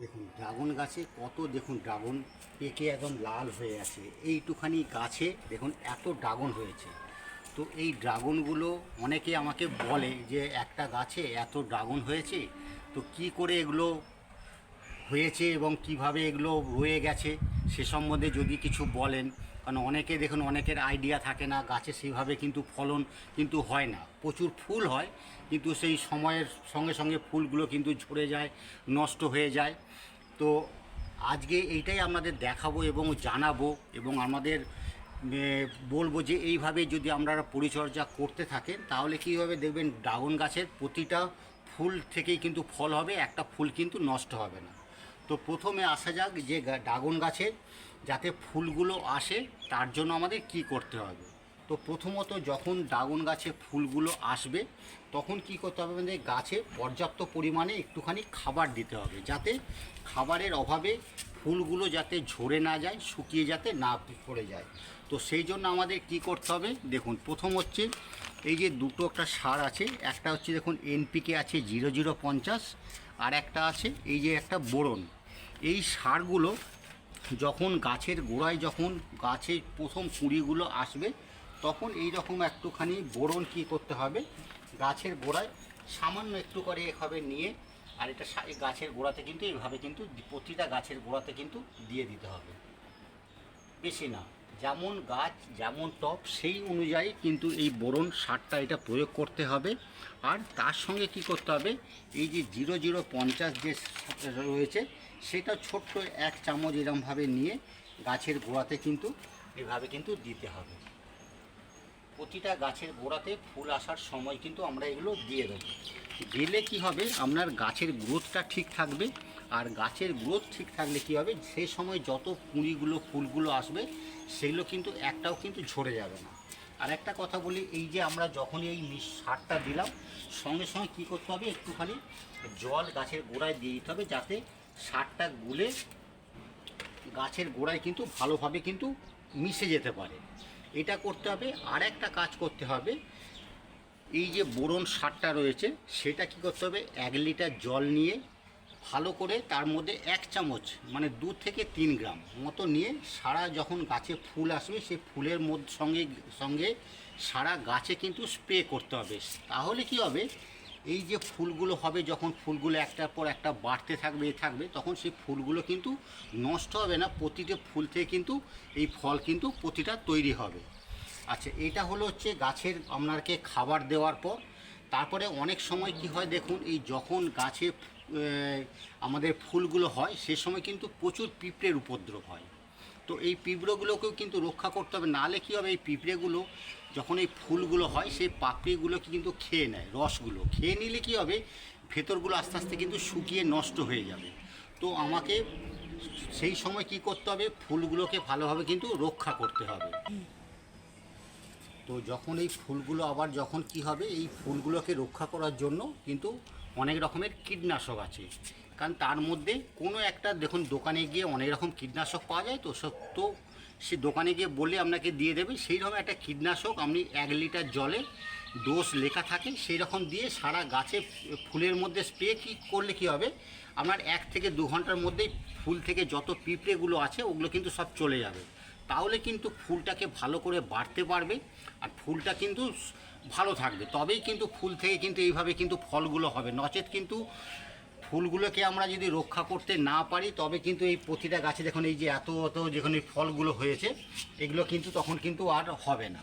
দেখুন, ড্রাগন গাছে কত, দেখুন, ড্রাগন পেকে একদম লাল হয়ে আছে। এইটুখানি গাছে, দেখুন, এত ড্রাগন হয়েছে। তো এই ড্রাগনগুলো অনেকে আমাকে বলে যে, একটা গাছে এত ড্রাগন হয়েছে? তো কি করে এগুলো হয়েছে এবং কীভাবে এগুলো রয়ে গেছে? সে সম্বন্ধে যদি কিছু বলেন কারণ অনেকে দেখুন, অনেকের আইডিয়া থাকে না, গাছে সেইভাবে কিন্তু ফলন কিন্তু হয় না। প্রচুর ফুল হয়, কিন্তু সেই সময়ের সঙ্গে সঙ্গে ফুলগুলো কিন্তু ঝরে যায়, নষ্ট হয়ে যায়। তো আজকে এইটাই আমাদের দেখাবো এবং জানাব এবং আমাদের বলব যে এইভাবে যদি আপনারা পরিচর্যা করতে থাকেন, তাহলে কীভাবে দেখবেন ড্রাগন গাছের প্রতিটা ফুল থেকেই কিন্তু ফল হবে, একটা ফুল কিন্তু নষ্ট হবে না। তো প্রথমে আসা যাক যে ড্রাগন গাছের যাতে ফুলগুলো আসে, তার জন্য আমাদের কি করতে হবে? তো প্রথমত যখন ড্রাগন গাছে ফুলগুলো আসবে, তখন কি করতে হবে? আমাদের গাছে পর্যাপ্ত পরিমাণে একটুখানি খাবার দিতে হবে, যাতে খাবারের অভাবে ফুলগুলো যাতে ঝরে না যায়, শুকিয়ে যাতে না পড়ে যায়। তো সেই জন্য আমাদের কি করতে হবে? দেখুন, প্রথম হচ্ছে এই যে দুটো একটা সার আছে, একটা হচ্ছে দেখুন এনপিকে আছে জিরো জিরো পঞ্চাশ, আর একটা আছে এই যে একটা বোরন। এই সারগুলো যখন গাছের গোড়ায় যখন গাছের প্রথম কুঁড়িগুলো আসবে, তখন এই রকম একটুখানি বোরন কি করতে হবে? গাছের গোড়ায় সামান্য একটু করে এভাবে নিয়ে, আর এটা গাছের গোড়াতে কিন্তু এইভাবে কিন্তু প্রতিটা গাছের গোড়াতে কিন্তু দিয়ে দিতে হবে। বেশি না। যেমন গাছ, যেমন টপ সেই অনুযায়ী কিন্তু এই বোরন সারটা এটা প্রয়োগ করতে হবে। আর তার সঙ্গে কি করতে হবে? এই যে জিরো জিরো পঞ্চাশ যে রয়েছে, সেটা ছোট্ট এক চামচ এরমভাবে নিয়ে গাছের গোড়াতে কিন্তু এভাবে কিন্তু দিতে হবে। প্রতিটা গাছের গোড়াতে ফুল আসার সময় কিন্তু আমরা এগুলো দিয়ে দেবো। দিলে কি হবে? আপনার গাছের গ্রোথটা ঠিক থাকবে। আর গাছের গ্রোথ ঠিক থাকলে কি হবে? সেই সময় যত কুঁড়িগুলো, ফুলগুলো আসবে, সেগুলো কিন্তু একটাও কিন্তু ঝরে যাবে না। আর একটা কথা বলি, এই যে আমরা যখনই এই সারটা দিলাম, সঙ্গে সঙ্গে কী করতে হবে? একটুখানি জল গাছের গোড়ায় দিয়ে দিতে হবে যাতে সারটা গুলে গাছের গোড়ায় কিন্তু ভালোভাবে কিন্তু মিশে যেতে পারে। এটা করতে হবে আর একটা কাজ করতে হবে। এই যে বোরন সারটা রয়েছে, সেটা কি করতে হবে? এক লিটার জল নিয়ে ভালো করে তার মধ্যে এক চামচ মানে দু থেকে তিন গ্রাম মতো নিয়ে সারা যখন গাছে ফুল আসবে, সেই ফুলের মধ্যে সঙ্গে সঙ্গে সারা গাছে কিন্তু স্প্রে করতে হবে। তাহলে কি হবে? এই যে ফুলগুলো হবে, যখন ফুলগুলো একটার পর একটা বাড়তে থাকবে থাকবে, তখন সেই ফুলগুলো কিন্তু নষ্ট হবে না। প্রতিটা ফুল থেকে কিন্তু এই ফল কিন্তু প্রতিটা তৈরি হবে। আচ্ছা এটা হলো হচ্ছে গাছের আপনাকে খাবার দেওয়ার পর। তারপরে অনেক সময় কি হয় দেখুন, এই যখন গাছে আমাদের ফুলগুলো হয়, সে সময় কিন্তু প্রচুর পিঁপড়ের উপদ্রব হয়। তো এই পিঁপড়েগুলোকেও কিন্তু রক্ষা করতে হবে। নাহলে কী হবে? এই পিঁপড়েগুলো যখন এই ফুলগুলো হয়, সেই পাপড়িগুলোকে কিন্তু খেয়ে নেয়, রসগুলো। খেয়ে নিলে কী হবে? ভেতরগুলো আস্তে আস্তে কিন্তু শুকিয়ে নষ্ট হয়ে যাবে। তো আমাকে সেই সময় কি করতে হবে? ফুলগুলোকে ভালোভাবে কিন্তু রক্ষা করতে হবে। তো যখন এই ফুলগুলো আবার যখন কি হবে? এই ফুলগুলোকে রক্ষা করার জন্য কিন্তু অনেক রকমের কীটনাশক আছে। কারণ তার মধ্যে কোনো একটা, দেখুন, দোকানে গিয়ে অনেক রকম কীটনাশক পাওয়া যায়, তো তো সে দোকানে গিয়ে বলে আপনাকে দিয়ে দেবে, সেই রকম একটা কীটনাশক আপনি এক লিটার জলে ডোজ লেখা থাকে, সেই রকম দিয়ে সারা গাছে ফুলের মধ্যে স্প্রে কি করলে কি হবে? আপনার এক থেকে দু ঘণ্টার মধ্যেই ফুল থেকে যত পিঁপড়েগুলো আছে, ওগুলো কিন্তু সব চলে যাবে। তাহলে কিন্তু ফুলটাকে ভালো করে বাড়তে পারবে, আর ফুলটা কিন্তু ভালো থাকবে। তবেই কিন্তু ফুল থেকে কিন্তু এইভাবে কিন্তু ফলগুলো হবে। নচেত কিন্তু ফুলগুলোকে আমরা যদি রক্ষা করতে না পারি, তবে কিন্তু এই প্রতিটা গাছে দেখুন, এই যে এত এত যেখানে ফলগুলো হয়েছে, এগুলো কিন্তু তখন কিন্তু আর হবে না।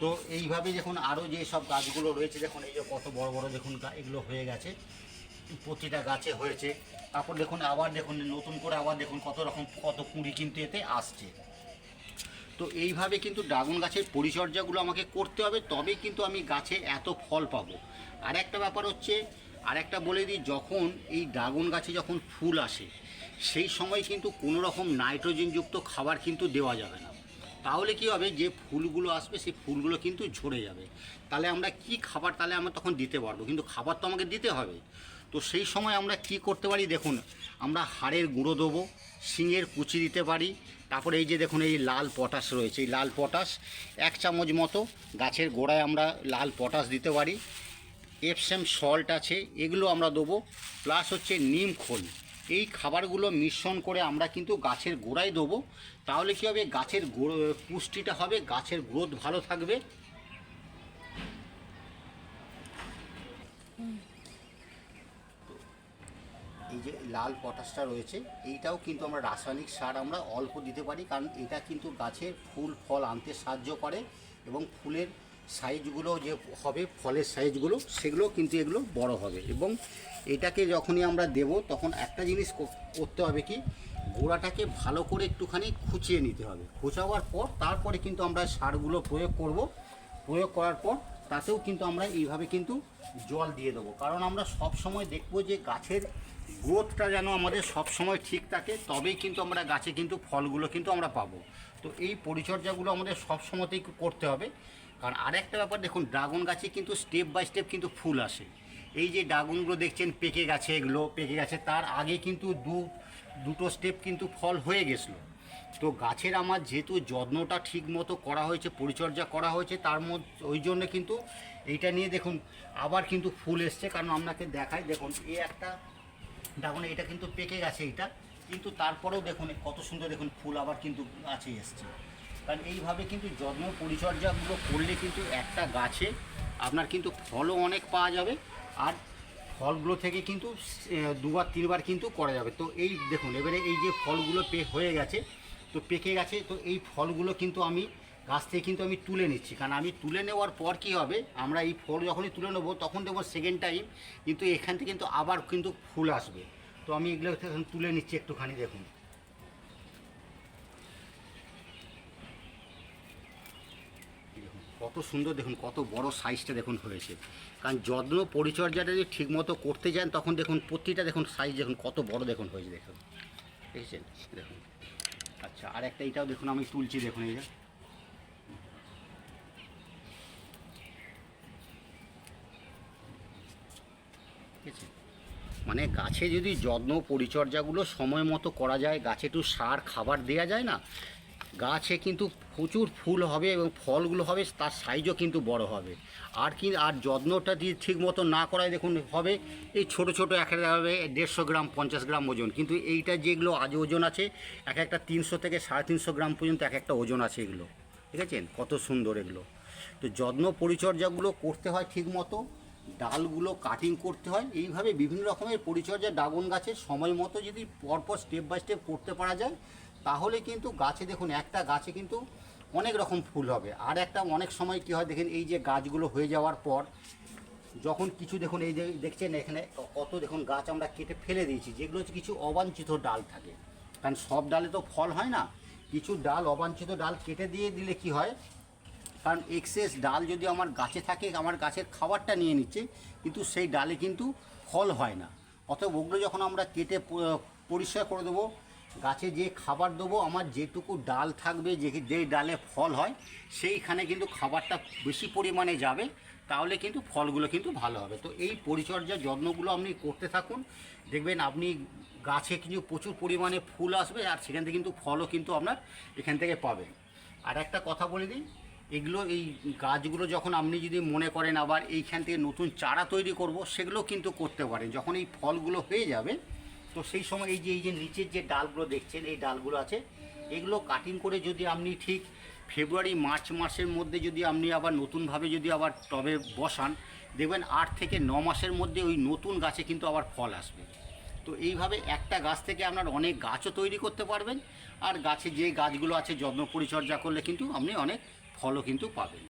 তো এইভাবে দেখুন আরও যে সব গাছগুলো রয়েছে, দেখুন, এই যে কত বড় বড় দেখুন এগুলো হয়ে গেছে, প্রতিটা গাছে হয়েছে। তারপর দেখুন, আবার দেখুন, নতুন করে আবার দেখুন, কত রকম, কত কুঁড়ি কিন্তু এতে আসছে। তো এইভাবে কিন্তু ড্রাগন গাছের পরিচর্যাগুলো আমাকে করতে হবে, তবেই কিন্তু আমি গাছে এত ফল পাবো। আর একটা ব্যাপার হচ্ছে আর একটা বলে দিই, যখন এই ড্রাগন গাছে যখন ফুল আসে, সেই সময় কিন্তু কোনো রকম নাইট্রোজেনযুক্ত খাবার কিন্তু দেওয়া যাবে না। তাহলে কি হবে, যে ফুলগুলো আসবে, সেই ফুলগুলো কিন্তু ঝরে যাবে। তাহলে আমরা কি খাবার তাহলে আমরা তখন দিতে পারব? কিন্তু খাবার তো আমাকে দিতে হবে। তো সেই সময় আমরা কি করতে পারি? দেখুন, আমরা হাড়ের গুঁড়ো দেবো, শিঙের কুচি দিতে পারি, তারপরে এই যে দেখুন, এই লাল পটাশ রয়েছে, এই লাল পটাশ, এক চামচ মতো গাছের গোড়ায় আমরা লাল পটাশ দিতে পারি। এপসেম সল্ট আছে, এগুলো আমরা দেবো, প্লাস হচ্ছে নিম খোল। এই খাবারগুলো মিশ্রণ করে আমরা কিন্তু গাছের গোড়ায় দেবো। তাহলে কী হবে? গাছের পুষ্টিটা হবে, গাছের গ্রোথ ভালো থাকবে। এই যে লাল পটাশটা রয়েছে, এইটাও কিন্তু আমরা রাসায়নিক সার আমরা অল্প দিতে পারি, কারণ এটা কিন্তু গাছের ফুল, ফল আনতে সাহায্য করে এবং ফুলের সাইজগুলো যে হবে, ফলের সাইজগুলো, সেগুলো কিন্তু এগুলো বড় হবে। এবং এটাকে যখনই আমরা দেব, তখন একটা জিনিস কর- করতে হবে কি, গোড়াটাকে ভালো করে একটুখানি খুঁচিয়ে নিতে হবে। খুঁচাবার পর তারপরে কিন্তু আমরা সারগুলো প্রয়োগ করব। প্রয়োগ করার পর তাতেও কিন্তু আমরা এইভাবে কিন্তু জল দিয়ে দেবো। কারণ আমরা সব সময় দেখব যে গাছের গ্রোথটা যেন আমাদের সব সময় ঠিক থাকে, তবেই কিন্তু আমরা গাছে কিন্তু ফলগুলো কিন্তু আমরা পাবো। তো এই পরিচর্যাগুলো আমাদের সব সময়তেই করতে হবে। কারণ আরেকটা ব্যাপার, দেখুন, ড্রাগন গাছে কিন্তু স্টেপ বাই স্টেপ কিন্তু ফুল আসে। এই যে ড্রাগনগুলো দেখছেন, পেকে গেছে, এগুলো পেকে গেছে, তার আগে কিন্তু দু, দুটো স্টেপ কিন্তু ফল হয়ে গেছিল। তো গাছের আমার যেহেতু যত্নটা ঠিক মতো করা হয়েছে, পরিচর্যা করা হয়েছে, তার মধ্যে, ওই জন্য কিন্তু এইটা নিয়ে দেখুন, আবার কিন্তু ফুল এসছে। কারণ আপনাকে দেখাই, দেখুন, এ একটা দেখুন এটা কিন্তু পেকে গেছে এটা কিন্তু তারপরেও দেখুন, কত সুন্দর দেখুন, ফুল আবার কিন্তু গাছে এসছে। কারণ এইভাবে কিন্তু যত্ন পরিচর্যাগুলো করলে কিন্তু একটা গাছে আপনার কিন্তু ফলও অনেক পাওয়া যাবে আর ফলগুলো থেকে কিন্তু দুবার, তিনবার কিন্তু করা যাবে। তো এই দেখুন, এবারে এই যে ফলগুলো পে, হয়ে গেছে, তো পেকে গেছে, তো এই ফলগুলো কিন্তু আমি গাছ থেকে কিন্তু আমি তুলে নিচ্ছি। কারণ আমি তুলে নেওয়ার পর কি হবে, আমরা এই ফল যখনই তুলে নেব, তখন দেখব সেকেন্ড টাইম কিন্তু এখান থেকে কিন্তু আবার কিন্তু ফুল আসবে। তো আমি এগুলো তুলে নিচ্ছি একটুখানি, দেখুন এই দেখুন, কত সুন্দর দেখুন, কত বড় সাইজটা দেখুন হয়েছে। কারণ যত্ন পরিচর্যাটা যদি ঠিকমতো করতে যান, তখন দেখুন প্রতিটা দেখুন সাইজ দেখুন, কত বড় দেখুন হয়েছে দেখুন। দেখেছেন? দেখুন। আচ্ছা আর একটা এটাও দেখুন, আমি তুলছি দেখুন এই মানে গাছে যদি যত্ন পরিচর্যাগুলো সময় মতো করা যায়, গাছে একটু সার, খাবার দেওয়া যায় না গাছে কিন্তু প্রচুর ফুল হবে এবং ফলগুলো হবে, তার সাইজও কিন্তু বড় হবে। আর কি, আর যত্নটা দিয়ে ঠিক মতো না করায় দেখুন, হবে এই ছোট ছোট এক একটা হবে, দেড়শো গ্রাম, পঞ্চাশ গ্রাম ওজন। কিন্তু এইটা যেগুলো আজ ওজন আছে, এক একটা তিনশো থেকে সাড়ে তিনশো গ্রাম পর্যন্ত এক একটা ওজন আছে এগুলো। ঠিক আছে? কত সুন্দর এগুলো। তো যত্ন পরিচর্যাগুলো করতে হয় ঠিক মতো, ডালগুলো কাটিং করতে হয়। এইভাবে বিভিন্ন রকমের পরিচর্যা ড্রাগন গাছের সময় মতো যদি পরপর স্টেপ বাই স্টেপ করতে পারা যায় তাহলে কিন্তু গাছে দেখুন, একটা গাছে কিন্তু অনেক রকম ফুল হবে। আর একটা অনেক সময় কী হয় দেখেন, এই যে গাছগুলো হয়ে যাওয়ার পর যখন কিছু দেখুন, এই যে দেখছেন এখানে, কত দেখুন গাছ আমরা কেটে ফেলে দিয়েছি, যেগুলো হচ্ছে কিছু অবাঞ্ছিত ডাল থাকে। কারণ সব ডালে তো ফল হয় না। কিছু ডাল, অবাঞ্ছিত ডাল কেটে দিয়ে দিলে কি হয়? কারণ এক্সেস ডাল যদি আমার গাছে থাকে, আমার গাছের খাবারটা নিয়ে নিচ্ছে, কিন্তু সেই ডালে কিন্তু ফল হয় না। অতএব ওগুলো যখন আমরা কেটে পরিষ্কার করে দেবো গাছে যে খাবার দেবো, আমার যেটুকু ডাল থাকবে, যে যেই ডালে ফল হয়, সেইখানে কিন্তু খাবারটা বেশি পরিমাণে যাবে, তাহলে কিন্তু ফলগুলো কিন্তু ভালো হবে। তো এই পরিচর্যা যত্নগুলো আপনি করতে থাকুন। দেখবেন আপনি গাছে কিন্তু প্রচুর পরিমাণে ফুল আসবে, আর সেখান থেকে কিন্তু ফলও কিন্তু আপনার এখান থেকে পাবেন আর একটা কথা বলে দিই, এগুলো এই গাছগুলো যখন আপনি যদি মনে করেন আবার এইখান থেকে নতুন চারা তৈরি করব, সেগুলো কিন্তু করতে পারেন। যখন এই ফলগুলো হয়ে যাবে তো সেই সময় এই যে এই যে নিচের যে ডালগুলো দেখছেন, এই ডালগুলো আছে, এগুলো কাটিং করে যদি আপনি ঠিক ফেব্রুয়ারি মার্চ মাসের মধ্যে যদি আপনি আবার নতুনভাবে যদি আবার টবে বসান, দেখবেন আট থেকে ন মাসের মধ্যে ওই নতুন গাছে কিন্তু আবার ফল আসবে। তো এইভাবে একটা গাছ থেকে আপনার অনেক গাছও তৈরি করতে পারবেন, আর গাছে যে গাছগুলো আছে, যত্ন পরিচর্যা করলে কিন্তু আপনি অনেক ফলও কিন্তু পাবেন।